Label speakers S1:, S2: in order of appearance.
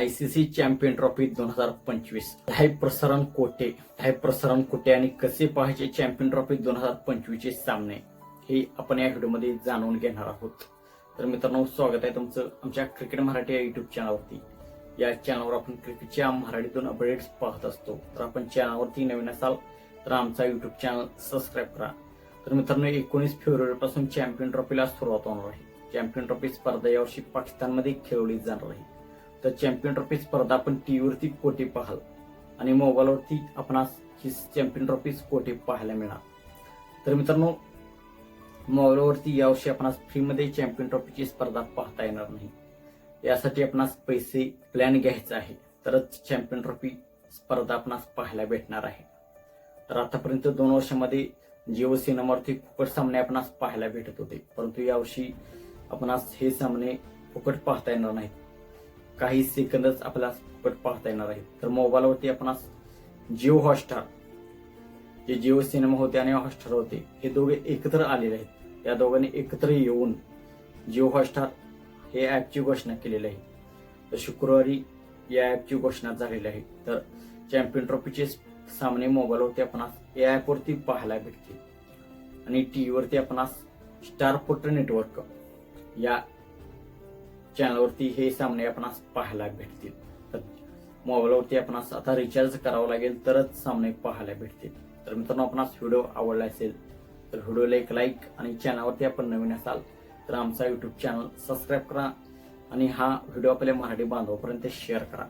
S1: I C C champion trophy दोन हजार पंचवीस. लाईव्ह प्रसारण कोटे. लाईव्ह प्रसारण कोटे आणि कसे पाहायचे चॅम्पियन ट्रॉफी दोन हजार पंचवीसचे सामने हे आपण या व्हिडिओमध्ये जाणून घेणार आहोत. तर मित्रांनो स्वागत आहे तुमचं आमच्या क्रिकेट मराठी या युट्यूब चॅनलवरती या चॅनलवर आपण क्रिकेटच्या मराठीतून अपडेट्स पाहत असतो. तर आपण चॅनलवरती नवीन असाल तर आमचा युट्यूब चॅनल सबस्क्राईब करा. तर मित्रांनो एकोणीस फेब्रुवारी पासून चॅम्पियन ट्रॉफीला सुरुवात होणार आहे. चॅम्पियन ट्रॉफी स्पर्धा यावर्षी पाकिस्तानमध्ये खेळवली जाणार आहे. तर चॅम्पियन ट्रॉफी स्पर्धा आपण टीव्हीवरती कोठे पाहाल? आणि मोबाईलवरती आपणास ही चॅम्पियन ट्रॉफी कोठे पाहायला मिळणार? तर मित्रांनो मोबाईलवरती यावर्षी आपणास फ्रीमध्ये चॅम्पियन ट्रॉफीची स्पर्धा पाहता येणार नाही. यासाठी आपणास पैसे प्लॅन घ्यायचा आहे. तरच चॅम्पियन ट्रॉफी स्पर्धा आपणास पाहायला भेटणार आहे. तर आतापर्यंत दोन वर्षामध्ये जिओ सिनेमावरती फुकट सामने आपणास पाहायला भेटत होते. परंतु यावर्षी आपणास हे सामने फुकट पाहता येणार नाहीत. काही सेकंदच आपल्याला फुकट पाहता येणार आहेत तर मोबाईलवरती आपण जिओ हॉटस्टार जे जिओ सिनेमा होते आणि हॉटस्टार होते हे दोघे एकत्र आलेले आहेत. या दोघांनी एकत्र येऊन जिओ हॉटस्टार हे ॲपची घोषणा केलेली आहे. तर शुक्रवारी या ॲपची घोषणा झालेली आहे. तर चॅम्पियन ट्रॉफीचे सामने मोबाईलवरती आपण या ॲपवरती पाहायला भेटतील. आणि टी व्हीवरती आपणास स्टार पुत्र नेटवर्क या चॅनलवरती हे सामने आपणास पाहायला भेटतील. तर मोबाईलवरती आपणास आता रिचार्ज करावं लागेल तरच सामने पाहायला भेटतील. तर मित्रांनो आपणास व्हिडिओ आवडला असेल तर व्हिडिओला एक लाईक आणि चॅनलवरती आपण नवीन असाल तर आमचा युट्यूब चॅनल सबस्क्राईब करा आणि हा व्हिडिओ आपल्या मराठी बांधवापर्यंत शेअर करा.